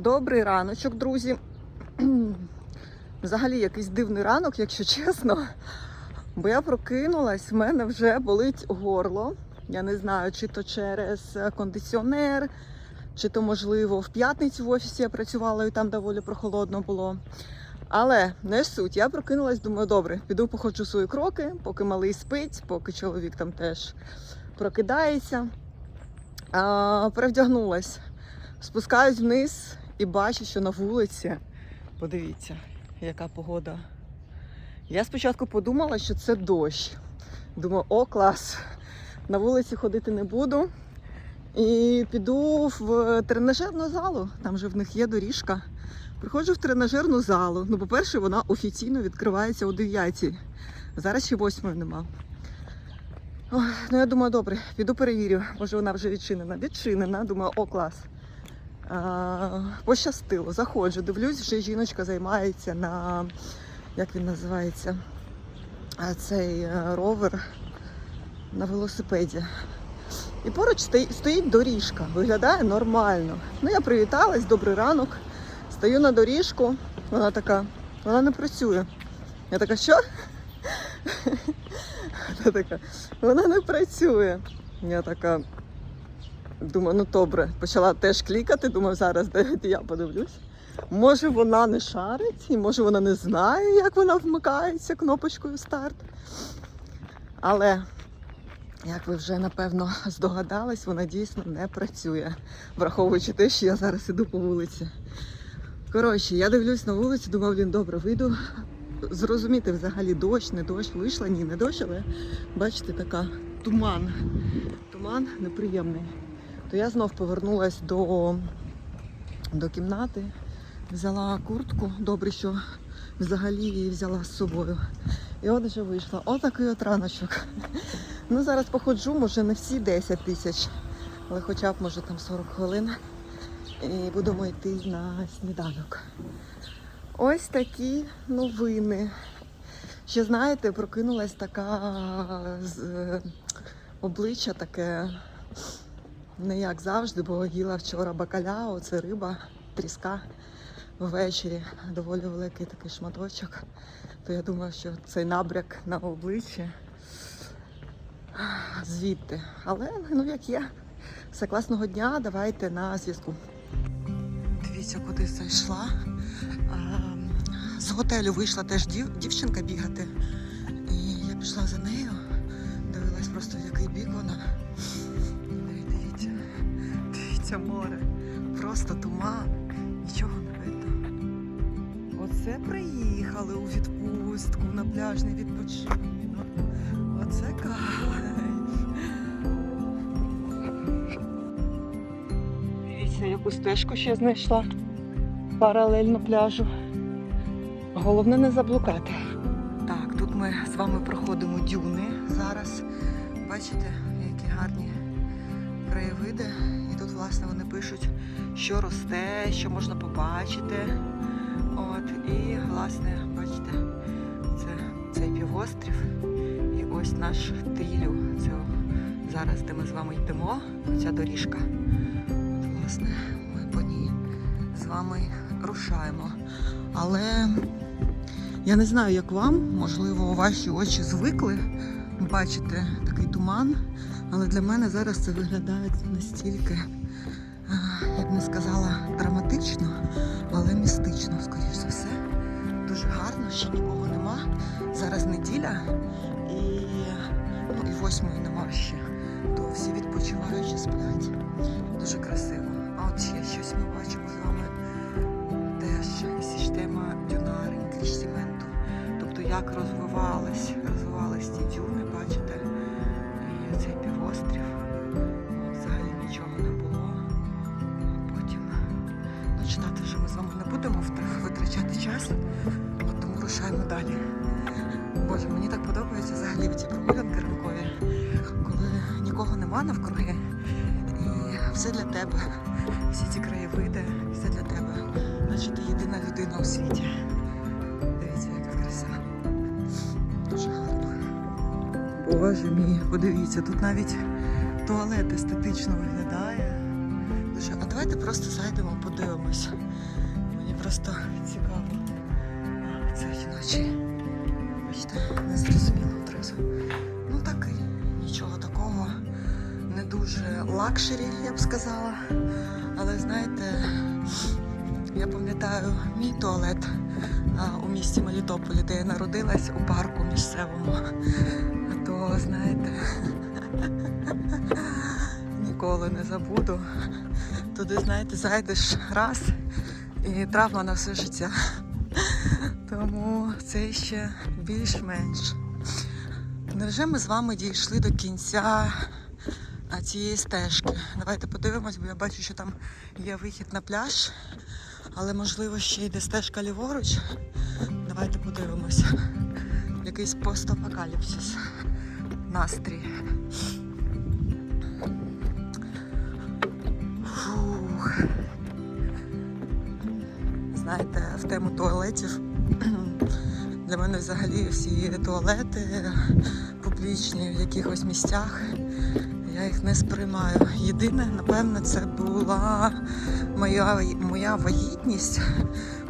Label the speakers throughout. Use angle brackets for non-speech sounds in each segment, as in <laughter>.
Speaker 1: Добрий раночок, друзі. <clears throat> Взагалі якийсь дивний ранок, якщо чесно. Бо я прокинулась, в мене вже болить горло. Я не знаю, чи то через кондиціонер, чи то, можливо, в п'ятницю в офісі я працювала і там доволі прохолодно було. Але не суть. Я прокинулась, думаю, добре, піду походжу свої кроки, поки малий спить, поки чоловік там теж прокидається. А, перевдягнулась. Спускаюсь вниз і бачу, що на вулиці, подивіться, яка погода. Я спочатку подумала, що це дощ. Думаю, о, клас! На вулиці ходити не буду. І піду в тренажерну залу, там же в них є доріжка. Приходжу в тренажерну залу. Ну, по-перше, вона офіційно відкривається о 9. Зараз ще 8 нема. Ну я думаю, добре, піду перевірю. Може вона вже відчинена. Відчинена. Думаю, о, клас. Пощастило, заходжу, дивлюсь, вже жіночка займається на як він називається? Цей е, ровер на велосипеді. І поруч стоїть доріжка, виглядає нормально. Ну, я привіталась, добрий ранок. Стою на доріжку, вона така, вона не працює. Я така, що? <laughs> Вона така, вона не працює. Я така, думаю, ну добре, почала теж клікати, думаю, зараз давайте я подивлюсь. Може вона не шарить, і може вона не знає, як вона вмикається кнопочкою старт. Але, як ви вже напевно здогадались, вона дійсно не працює, враховуючи те, що я зараз іду по вулиці. Коротше, я дивлюсь на вулицю, думаю, блін, добре, вийду. Зрозуміти взагалі дощ, не дощ, вийшла, ні, не дощ, але бачите, така туман. Туман неприємний. То я знов повернулась до, до кімнати, взяла куртку, добре, що взагалі її взяла з собою. І от вже вийшла. Отакий от раночок. Ну, зараз походжу, може не всі 10 тисяч, але хоча б може там 40 хвилин. І будемо йти на сніданок. Ось такі новини. Ще знаєте, прокинулась така з, е, обличчя таке, не як завжди, бо їла вчора бакаляо, це риба, тріска ввечері, доволі великий такий шматочок. То я думаю, що цей набряк на обличчі звідти. Але ну як є. Все класного дня, давайте на зв'язку. Дивіться, куди зайшла. З готелю вийшла теж дів, дівчинка бігати. І я пішла за нею, дивилась просто в який бік вона. Дивіться море. Просто туман, нічого не видно. Оце приїхали у відпустку на пляжний відпочинок. Оце кайф. Дивіться, яку стежку ще знайшла паралельно пляжу. Головне не заблукати. Так, тут ми з вами проходимо дюни зараз. Бачите, які гарні краєвиди. І тут, власне, вони пишуть, що росте, що можна побачити. От, і, власне, бачите, це цей півострів. І ось наш трілю. Це зараз, де ми з вами йдемо, ця доріжка. От, власне, ми по ній з вами рушаємо. Але я не знаю, як вам, можливо, ваші очі звикли бачити такий туман. Але для мене зараз це виглядає настільки, як не сказала, драматично, але містично, скоріш за все. Дуже гарно, ще нікого нема. Зараз неділя і, ну, і восьмої нема ще. То всі відпочиваючи сплять. Дуже красиво. А от ще щось ми бачимо з вами теж система дюнарин кріштіменту. Тобто як розвивались, розвивались ті дюни, бачите, цей півострів. Взагалі нічого не було. А потім ну, читати вже ми з вами не будемо витрачати час, от тому рушаємо далі. Боже, мені так подобаються взагалі ці прогулянки ранкові, коли нікого нема навкруги. І все для тебе. Всі ці краєвиди, все для тебе. Наче ти єдина людина у світі. Дивіться, яка краса. Боже мій, подивіться, тут навіть туалет естетично виглядає. дуже. А давайте просто зайдемо, подивимось. Мені просто цікаво. Це жіночий. Бачите, не зрозуміло одразу. Ну такий, нічого такого. Не дуже лакшері, я б сказала. Але знаєте, я пам'ятаю мій туалет у місті Мелітополі, де я народилась у парку місцевому. То, знаєте, ніколи не забуду. Туди, знаєте, зайдеш раз і травма на все життя. Тому це ще більш-менш. Невже ми з вами дійшли до кінця цієї стежки? Давайте подивимось, бо я бачу, що там є вихід на пляж, але можливо ще йде стежка ліворуч. Давайте подивимося. Якийсь постапокаліпсис. Настрій. Фух. Знаєте, в тему туалетів. <clears throat> Для мене взагалі всі туалети публічні в якихось місцях. Я їх не сприймаю. Єдине, напевно, це була моя, моя вагітність,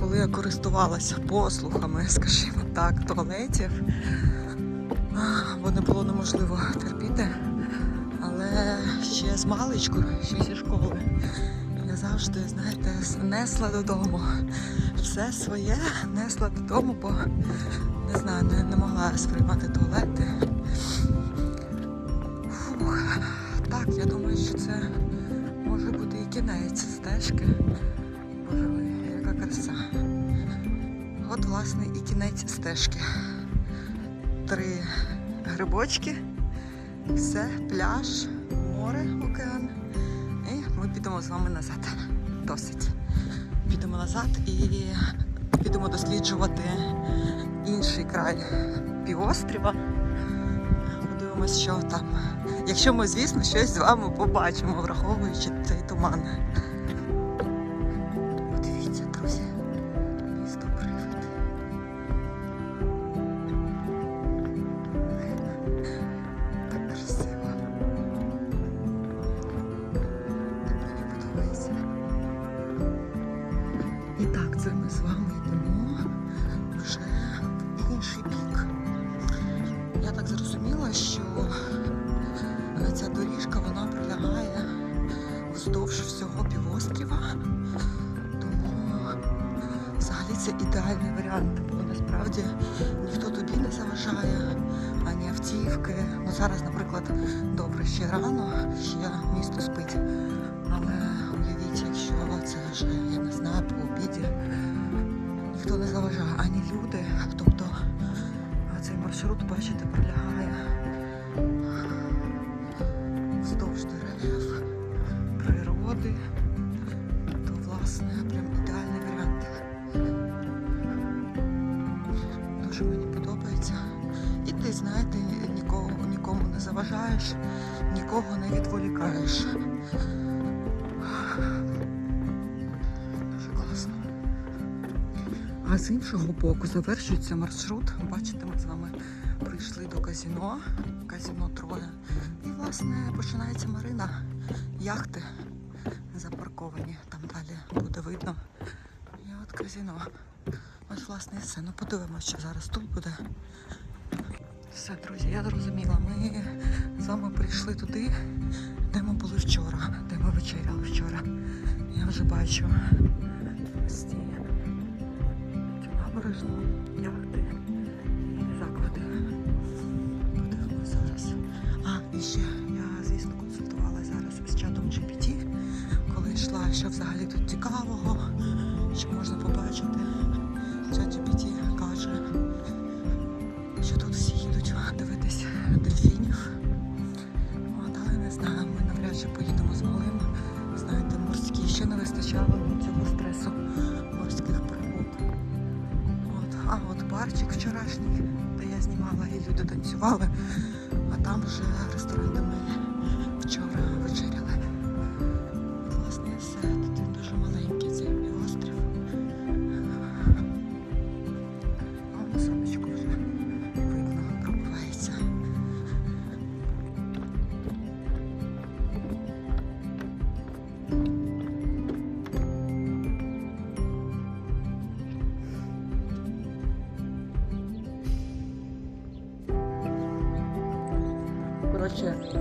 Speaker 1: коли я користувалася послугами, скажімо так, туалетів. Бо не було неможливо терпіти. Але ще з маличку, ще зі школи, я завжди, знаєте, несла додому. Все своє несла додому, бо не знаю, не, не могла сприймати туалети. Фух. Так, я думаю, що це може бути і кінець стежки. Боже мой, яка краса. От, власне, і кінець стежки. Три грибочки, все, пляж, море, океан. І ми підемо з вами назад. Досить. Підемо назад і підемо досліджувати інший край півостріва. Подивимось, що там. Якщо ми, звісно, щось з вами побачимо, враховуючи цей туман. Маршрут, бачите, пролягає вздовж дерев, природи. То, власне, прям ідеальний варіант. Дуже мені подобається. І ти, знаєте, нікого, нікому не заважаєш, нікого не відволікаєш. А з іншого боку завершується маршрут. Бачите, ми з вами прийшли до казіно. Казіно Троє. І, власне, починається марина. Яхти запарковані. Там далі буде видно. І от казіно. Ось, власне, і все. Ну подивимося, що зараз тут буде. Все, друзі, я зрозуміла. Ми з вами прийшли туди, де ми були вчора, де ми вечеряли вчора. Я вже бачу ось ці набережну, яхти Ще я, звісно, консультувалася зараз з чатом GPT, коли йшла, що взагалі тут цікавого, що можна побачити. Чат GPT каже, що тут всі їдуть дивитись дельфінів. От, але не знаю, ми навряд чи поїдемо з малим. Знаєте, морські ще не вистачало цього стресу морських пригод. От, а от барчик вчорашній, де я знімала і люди танцювали,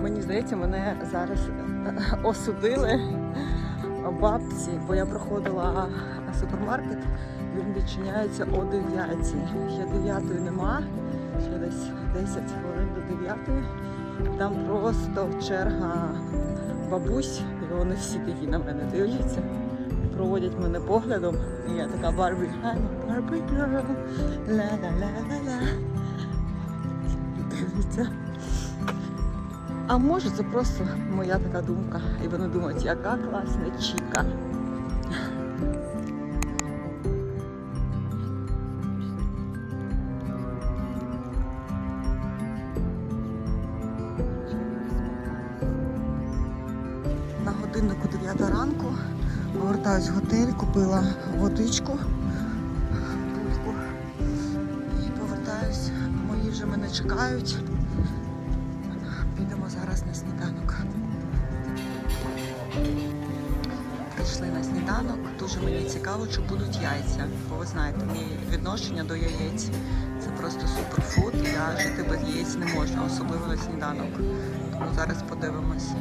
Speaker 1: мені здається, мене зараз е, осудили бабці, бо я проходила супермаркет, він відчиняється о 9. Ще 9 нема, ще десь 10 хвилин до 9. Там просто черга бабусь, і вони всі такі на мене дивляться, проводять мене поглядом. І я така Барбі, I'm a Barbie girl, ла-ла-ла-ла-ла. А може це просто моя така думка. І вони думають, яка класна чіка. На годиннику 9 ранку повертаюсь в готель, купила водичку, бульку і повертаюсь. Мої вже мене чекають. Сніданок. Прийшли на сніданок. Дуже мені цікаво, чи будуть яйця. Бо ви знаєте, мій відношення до яєць це просто суперфуд. Я жити без яєць не можу, особливо на сніданок. Тому зараз подивимося.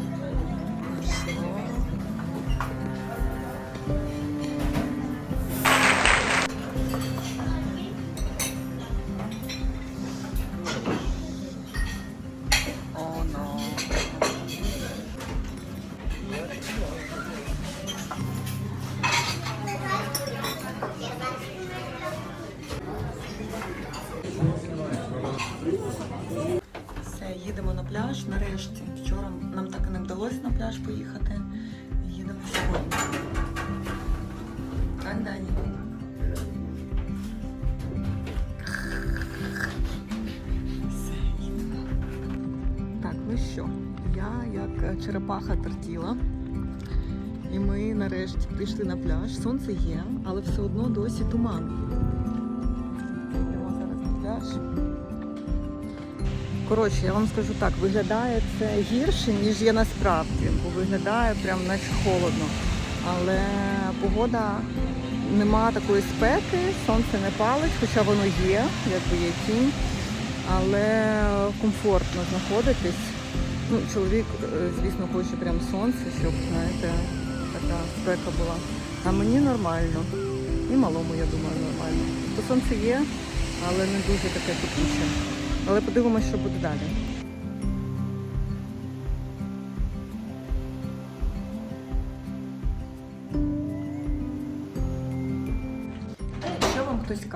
Speaker 1: Все, їдемо. Так, ну що, я як черепаха тертіла. І ми нарешті прийшли на пляж. Сонце є, але все одно досі туман. Йдемо зараз на пляж. Коротше, я вам скажу так, виглядає це гірше, ніж є насправді, бо виглядає прям наче холодно. Але погода нема такої спеки, сонце не палить, хоча воно є, якби є тінь, але комфортно знаходитись. Ну, чоловік, е, звісно, хоче прям сонце, щоб, знаєте, така спека була. А мені нормально. І малому, я думаю, нормально. То сонце є, але не дуже таке кипуче. Але подивимося, що буде далі.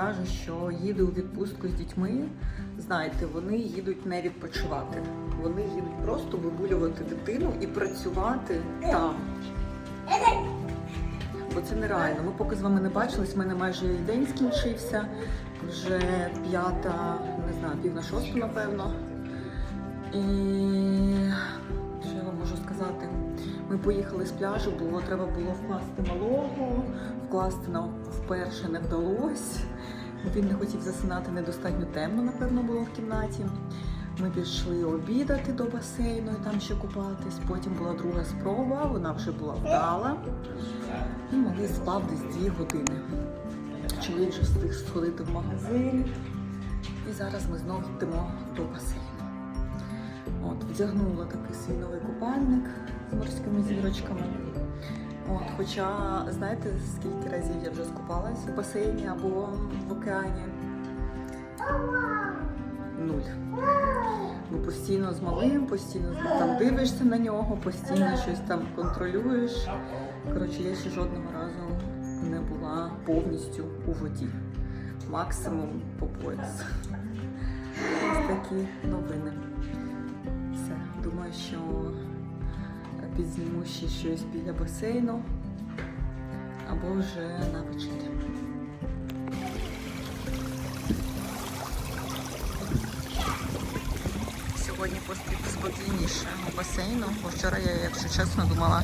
Speaker 1: Каже, що їде у відпустку з дітьми, знайте, вони їдуть не відпочивати. Вони їдуть просто вигулювати дитину і працювати там. Бо це нереально. Ми поки з вами не бачились, в мене майже день скінчився. Вже п'ята, не знаю, пів на шосту, напевно. І що я вам можу сказати? Ми поїхали з пляжу, бо треба було вкласти малого, вкласти нам вперше не вдалося. Він не хотів засинати недостатньо темно, напевно, було в кімнаті. Ми пішли обідати до басейну і там ще купатись. Потім була друга спроба, вона вже була вдала. І малий спав десь дві години. Чоловік вже встиг сходити в магазин. І зараз ми знову йдемо до басейну. От, вдягнула такий свій новий купальник з морськими зірочками. От, хоча, знаєте, скільки разів я вже скупалась в басейні або в океані? Нуль. Бо постійно з малим, постійно там дивишся на нього, постійно щось там контролюєш. Коротше, я ще жодного разу не була повністю у воді. Максимум по пояс. Ось такі новини. Все, думаю, що підзніму ще щось біля басейну або вже на вечері. Сьогодні спокійніше у басейну, бо вчора я, якщо чесно, думала,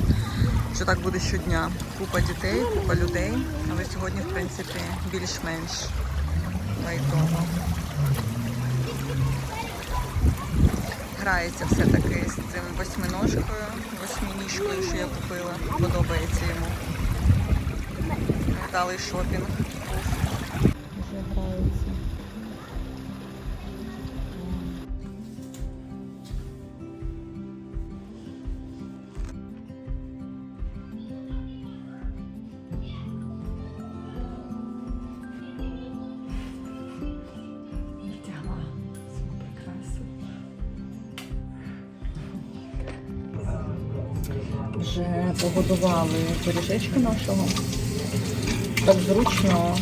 Speaker 1: що так буде щодня. Купа дітей, купа людей, але сьогодні, в принципі, більш-менш лайтово. Грається все-таки з цим восьминожкою, восьминіжкою, що я купила. Подобається йому. Вдалий шопінг. Вже погодували пиріжечка нашого. Так зручно.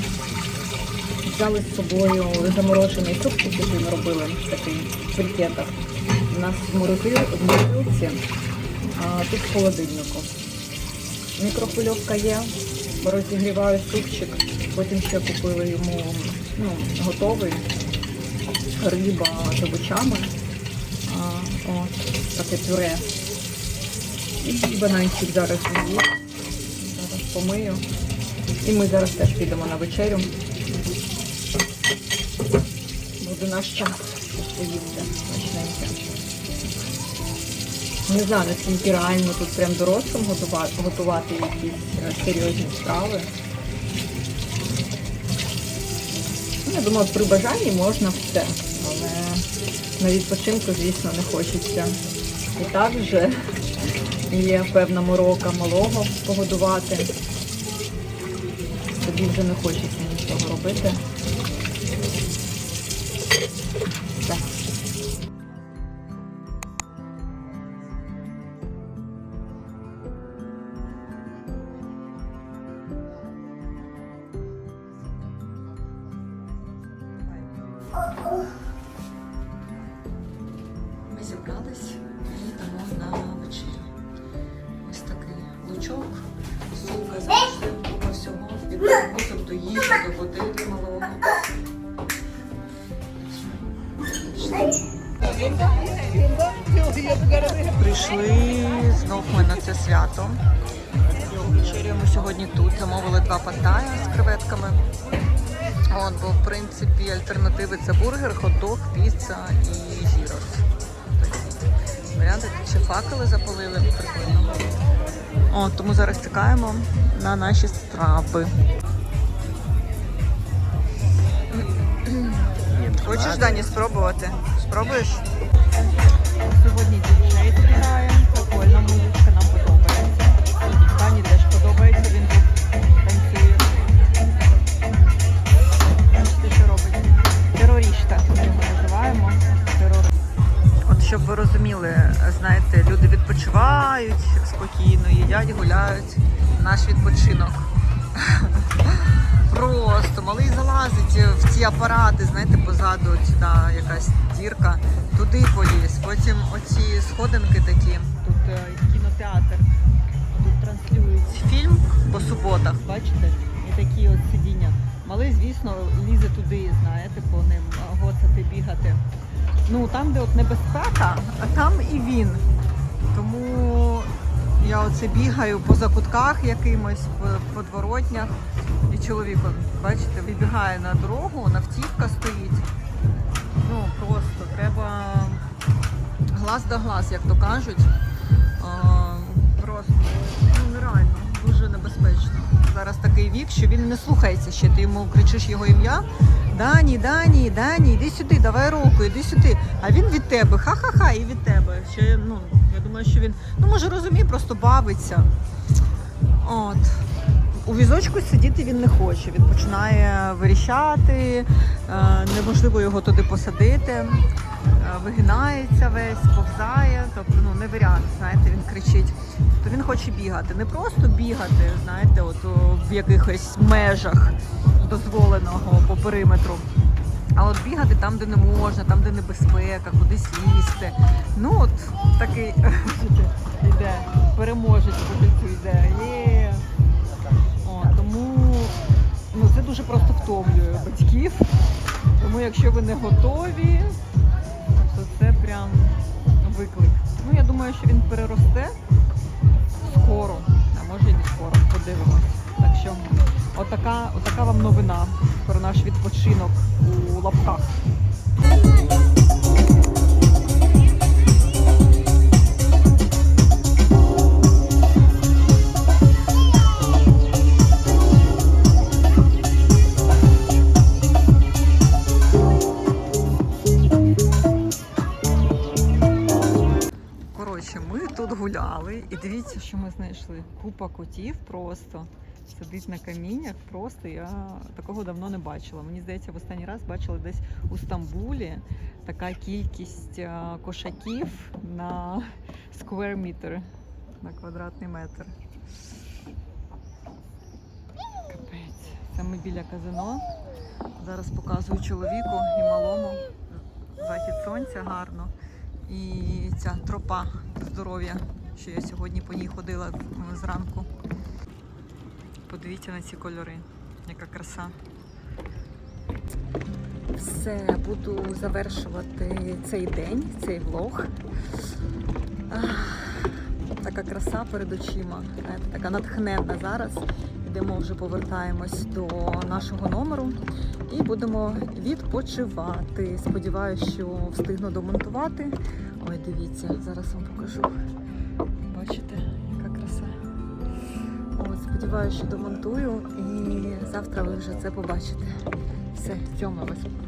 Speaker 1: Взяли з собою заморожений супчик, який ми робили в брикетах. У нас в морозил- морозилці, а тут в холодильнику. Мікрохвильовка є, розігріваю супчик, потім ще купили йому ну, готовий риба з овочами. Таке пюре. І бананчик зараз з'їв. Зараз помию. І ми зараз теж підемо на вечерю. Буде наш час поїсти смачненьке. Не знаю, наскільки реально тут прям дорослим готувати, готувати якісь е, серйозні страви. Ну, Я думаю, при бажанні можна все, але на відпочинку, звісно, не хочеться. І так вже є певна морока малого погодувати. Тоді вже не хочеться нічого робити. Ми лучок, сумка завжди по всьому, від продуктів до їжі, до води для малого. Прийшли знов ми на це свято. Вечеряємо сьогодні тут. Замовили два паттая з креветками. От, бо в принципі альтернативи це бургер, хот-дог, піца і зірос. Ще факели запалили, прикольно. О, тому зараз чекаємо на наші страви. Хочеш Дані спробувати? Спробуєш? Сьогодні діджей грає, прикольна щоб ви розуміли, знаєте, люди відпочивають спокійно, їдять, гуляють. Наш відпочинок. <laughs> Просто малий залазить в ці апарати, знаєте, позаду сюди якась дірка, туди поліз. Потім оці сходинки такі. Тут е, кінотеатр. Тут транслюють фільм по суботах, бачите? І такі от сидіння. Малий, звісно, лізе туди, знаєте, по ним а, гоцати, бігати. Ну там, де от небезпека, а там і він. Тому я оце бігаю по закутках якимось, по подворотнях. І чоловік, бачите, вибігає на дорогу, автівка стоїть. Ну, просто треба глаз до глаз, як то кажуть. А, просто ну, нереально, дуже небезпечно. Зараз такий вік, що він не слухається ще. Ти йому кричиш його ім'я. Дані, Дані, Дані, іди сюди, давай руку, іди сюди. А він від тебе, ха-ха-ха, і від тебе. Ще, ну, я думаю, що він, ну може розуміє, просто бавиться. От. У візочку сидіти він не хоче. Він починає вирішати, е, неможливо його туди посадити, вигинається весь, повзає. Тобто, ну не варіант, знаєте, він кричить. Тобто він хоче бігати. Не просто бігати, знаєте, от в якихось межах дозволеного по периметру. А от бігати там, де не можна, там, де небезпека, кудись лізти. Ну от такий <laughs> йде, переможець по йде. Є. Тому ну, це дуже просто втомлює батьків. Тому якщо ви не готові, то прям виклик. Ну, я думаю, що він переросте скоро, а може і не скоро, подивимось. Так що отака, отака вам новина про наш відпочинок у лапках. Тут гуляли і дивіться, що ми знайшли. Купа котів просто сидить на каміннях. Просто я такого давно не бачила. Мені здається, в останній раз бачила десь у Стамбулі така кількість кошаків на square meter. на квадратний метр. Капець. Це ми біля казино. Зараз показую чоловіку і малому. Захід сонця гарно. І ця тропа здоров'я, що я сьогодні по ній ходила зранку. Подивіться на ці кольори. Яка краса. Все, буду завершувати цей день, цей влог. Така краса перед очима, така натхненна зараз. Йдемо вже повертаємось до нашого номеру і будемо відпочивати. Сподіваюся, що встигну домонтувати. Ой, дивіться, зараз вам покажу. Бачите, яка краса. От, сподіваюся, що домонтую і завтра ви вже це побачите. Все, цьому вас.